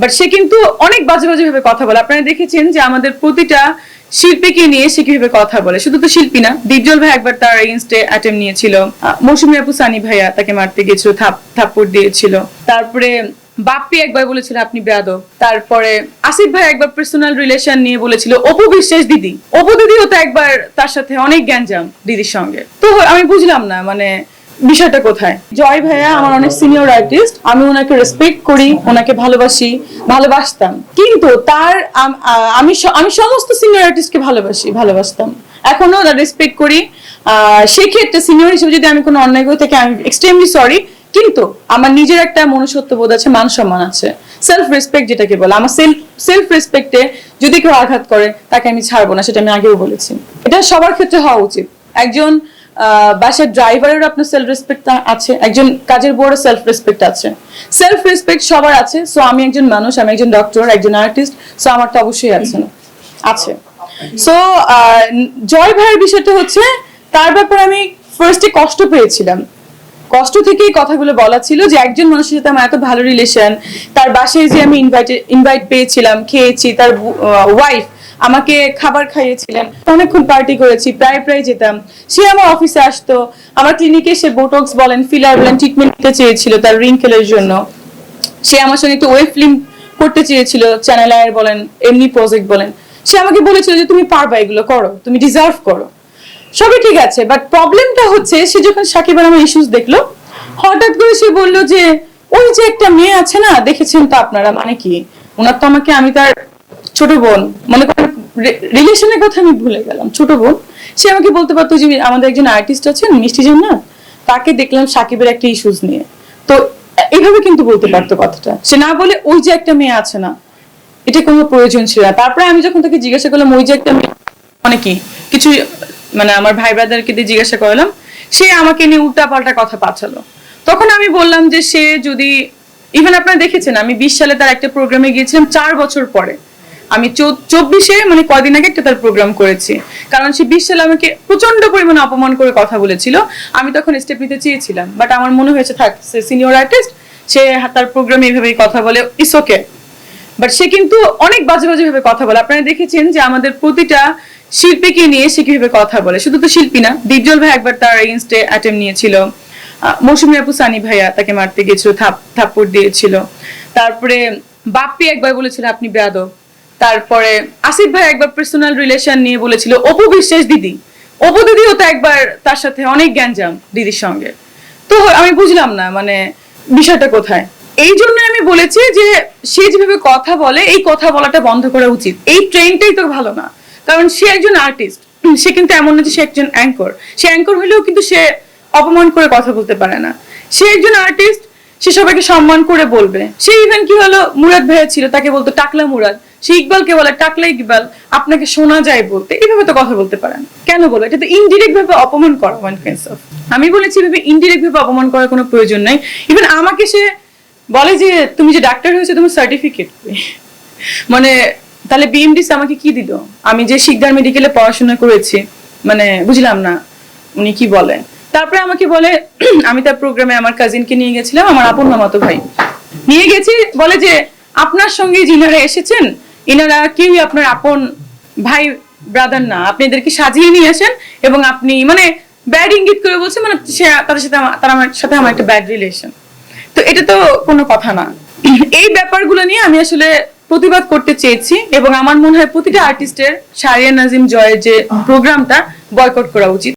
But সে কিন্তু অনেক বাজে বাজে ভাবে কথা বলে। আপনারা দেখেছেন যে আমাদের প্রতিটা শিল্পীকে নিয়ে সে কীভাবে কথা বলে। শুধু তো শিল্পী না দীপজল ভাই একবার তার এগেনস্টে অ্যাটেম্প নিয়েছিল। মৌসুমী আপু সানি ভাইয়া তাকে মারতে গিয়েছিল, থাপ, থাপ্পড় দিয়েছিল। তারপরে বাপ্পি একবার বলেছিল, আপনি বেয়াদব। তারপরে আসিফ ভাই একবার পার্সোনাল রিলেশন নিয়ে বলেছিল, অপু বিশ্বাস দিদি। অপু দিদিও তো একবার তার সাথে অনেক জ্ঞানজাম দিদির সঙ্গে। তো আমি বুঝলাম না মানে বিষয়টা কোথায়? জয় ভাইয়া আমার অনেক সিনিয়র আর্টিস্ট আমি ওনাকে রেসপেক্ট করি ওনাকে ভালোবাসি ভালোবাসতাম। কিন্তু তার আমি আমি সমস্ত সিনিয়র আর্টিস্টকে ভালোবাসি ভালোবাসতাম। এখনও রেসপেক্ট করি। আহ, সেই ক্ষেত্রে সিনিয়র হিসেবে যদি আমি কোনো অন্যায় করে থাকি আমি এক্সট্রিমলি সরি কিন্তু আমার নিজের একটা মনুষ্যত্ব বোধ আছে মান সম্মান আছে। সেলফ রেসপেক্ট যেটাকে বলে আমার সেলফ সেলফ রেসপেক্টে যদি কেউ আঘাত করে তাকে আমি ছাড়বো না সেটা আমি আগেও বলেছি। এটা সবার ক্ষেত্রে হওয়া উচিত। একজন বাসার ড্রাইভারের আপনার সেলফ রেসপেক্ট আছে, একজন কাজের বড় সেলফ রেসপেক্ট আছে। সেলফ রেসপেক্ট সবার আছে সো আমি একজন মানুষ, আমি একজন ডক্টর একজন আর্টিস্ট সো আমার তো অবশ্যই আছে। না আছে সো জয় ভাইয়ের বিষয়টা হচ্ছে, তার ব্যাপারে আমি ফার্স্টে কষ্ট পেয়েছিলাম। কষ্ট থেকেই কথাগুলো বলা ছিল যে একজন মানুষের সাথে আমার এত ভালো রিলেশন তার বাসায় যে আমি ইনভাইট ইনভাইট পেয়েছিলাম, খেয়েছি, তার ওয়াইফ আমাকে খাবার খাইয়েছিলেন। অনেকক্ষণ পার্টি করেছি, প্রায় প্রায় যেতাম। সে আমার অফিসে আসতো। আমার ক্লিনিকে সে বোটক্স বলেন ফিলার বলেন ট্রিটমেন্ট নিতে চেয়েছিল তার রিঙ্কেলের জন্য। সে আমার সঙ্গে একটু ওয়েব ফিল্ম করতে চেয়েছিল চ্যানেল আয়ের বলেন, এমনি প্রজেক্ট বলেন। সে আমাকে বলেছিল যে, তুমি পারবা এগুলো করো, তুমি ডিজার্ভ করো। সবই ঠিক আছে বাট প্রবলেমটা হচ্ছে, সে যখন সাকিব আল আমার ইস্যুস দেখল, হঠাৎ করে সে বলল যে, ওই যে একটা মেয়ে আছে না, দেখেছেন তো আপনারা মানে কি? ওনার তো আমাকে, আমি তার ছোট বোন, মনে করেন রিলেশনের কথা আমি ভুলে গেলাম। ছোট বোন সে আমাকে বলতে পারতো যে আমাদের একজন আর্টিস্ট আছেন মিষ্টি জান্নাত তাকে দেখলাম সাকিবের একটা ইস্যুস নিয়ে। তো এইভাবে কিন্তু বলতে পারতো কথাটা। সে না বলে ওই যে একটা মেয়ে আছে না এটা কোনো প্রয়োজন ছিল না। তারপরে আমি যখন তাকে জিজ্ঞাসা করলাম ওই যে একটা মেয়ে মানে কি? কিছু মানে আমার ভাই ব্রাদারকে দিয়ে জিজ্ঞাসা করলাম সে আমাকে নিয়ে উল্টা পাল্টা কথা পাঠালো। তখন আমি বললাম যে সে যদি ইভেন আপনারা দেখেছেন আমি বিশ সালে তার একটা প্রোগ্রামে গিয়েছিলাম চার বছর পরে। আমি চব্বিশে মানে কয়দিন আগে একটা তার প্রোগ্রাম করেছি। কারণ সে বিশ সালে আমাকে প্রচণ্ড পরিমাণে অপমান করে কথা বলেছিল। আমি তখন স্টেপ নিতে চেয়েছিলাম। বাট আমার মনে হয়েছে, থাক, সে সিনিয়র আর্টিস্ট সে তার প্রোগ্রামে এইভাবেই কথা বলে ইস ওকে বাট সে কিন্তু অনেক বাজে বাজে ভাবে কথা বলে। আপনারা দেখেছেন যে আমাদের প্রতিটা শিল্পীকে নিয়ে সে কীভাবে কথা বলে। শুধু তো শিল্পী না, দীপজল ভাই একবার তার এগেনস্টে অ্যাটেম্প নিয়েছিল। মৌসুমী আপু সানি ভাইয়া তাকে মারতে গিয়েছিল, থাপ থাপ্পড় দিয়েছিল। তারপরে বাপ্পি একবার বলেছিল, আপনি বেয়াদব তারপরে আসিফ ভাই একবার পার্সোনাল রিলেশন নিয়ে বলেছিল, অপু বিশ্বাস দিদি। অপু দিদিও তো একবার তার সাথে অনেক জ্ঞানজাম দিদির সঙ্গে। তো আমি বুঝলাম না মানে বিষয়টা কোথায়? এই জন্য আমি বলেছি যে সে যেভাবে কথা বলে, এই কথা বলাটা বন্ধ করা উচিত। এই ট্রেনটাই তো ভালো না। কারণ সে একজন আর্টিস্ট সে কিন্তু এমন না যে সে একজন অ্যাঙ্কর সে অ্যাঙ্কর হলেও কিন্তু সে অপমান করে কথা বলতে পারে না। সে একজন আর্টিস্ট সে সবাইকে সম্মান করে বলবে। সে ইভেন কি হলো, মুরাদ ভাইয়া ছিল, তাকে বলতো, টাকলা মুরাদ। সে ইকবালকে বলে টাকলা ইকবাল আপনাকে শোনা যায় বলতে। এইভাবে তো কথা বলতে পারেন। কেন বলো? এটা তো ইনডিরেক্ট ভাবে অপমান করা ওয়ান কাইন্ডস অফ আমি বলেছি, এভাবে ইনডিরেক্ট ভাবে অপমান করার কোনো প্রয়োজন নাই। ইভেন আমাকে সে বলে যে, তুমি যে ডাক্তার হয়েছে, তোমার সার্টিফিকেট মানে তাহলে বিএমডিস আমাকে কি দিল? আমি যে শিকদার মেডিকেলে পড়াশোনা করেছি মানে বুঝলাম না উনি কি বলে। তারপরে আমাকে বলে, আমি তার প্রোগ্রামে আমার কাজিনকে নিয়ে গেছিলাম, আমার আপন মামাতো ভাই। নিয়ে গেছি, বলে যে, আপনার সঙ্গে যিনারা এসেছেন ইনারা কেউই আপনার আপন ভাই ব্রাদার না। আপনি এদেরকে সাজিয়ে নিয়ে আসেন এবং আপনি মানে ব্যাড ইঙ্গিত করে বলছে মানে সে তাদের সাথে তার আমার সাথে আমার একটা ব্যাড রিলেশন তো এটা তো কোনো কথা না। এই ব্যাপারগুলো নিয়ে আমি আসলে প্রতিবাদ করতে চেয়েছি এবং আমার মনে হয় প্রতিটা আর্টিস্টের শারিয়া নাজিম জয়ের যে প্রোগ্রামটা বয়কট করা উচিত।